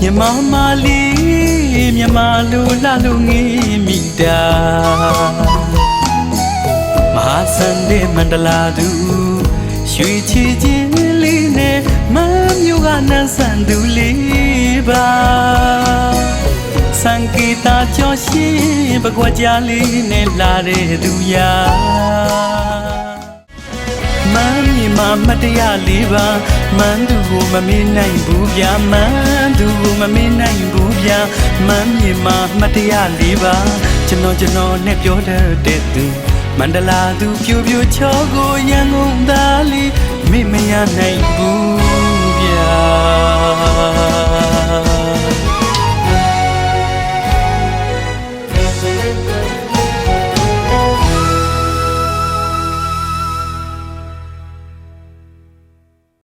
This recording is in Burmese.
မြမမလေးမြမလူလှလူငေးမိတာမဟာစန္ဒေမန္တလာသူရွှေချီချင်းလေးနဲ့မမ်းမျိုးကနန်းဆန်သူလေးပါစံကေတာကြောရှိပကွက်ကြလေးနဲ့လာတဲ့သူရာ မမ်းမြေမှာမတ်တရားလေးပါမန်းသူကိုမမေ့နိုင်ဘူးဗျာမန်းသူကိုမမေ့နိုင်ဘူးဗျာမမ်းမြေမှာမတ်တရားလေးပါကျွန်တော်ကျွန်တော်နဲ့ပြောတတ်တဲ့သူမန္တလာသူပြူပြူချောကိုရန်ကုန်သားလေးမေ့မရနိုင်ဘူး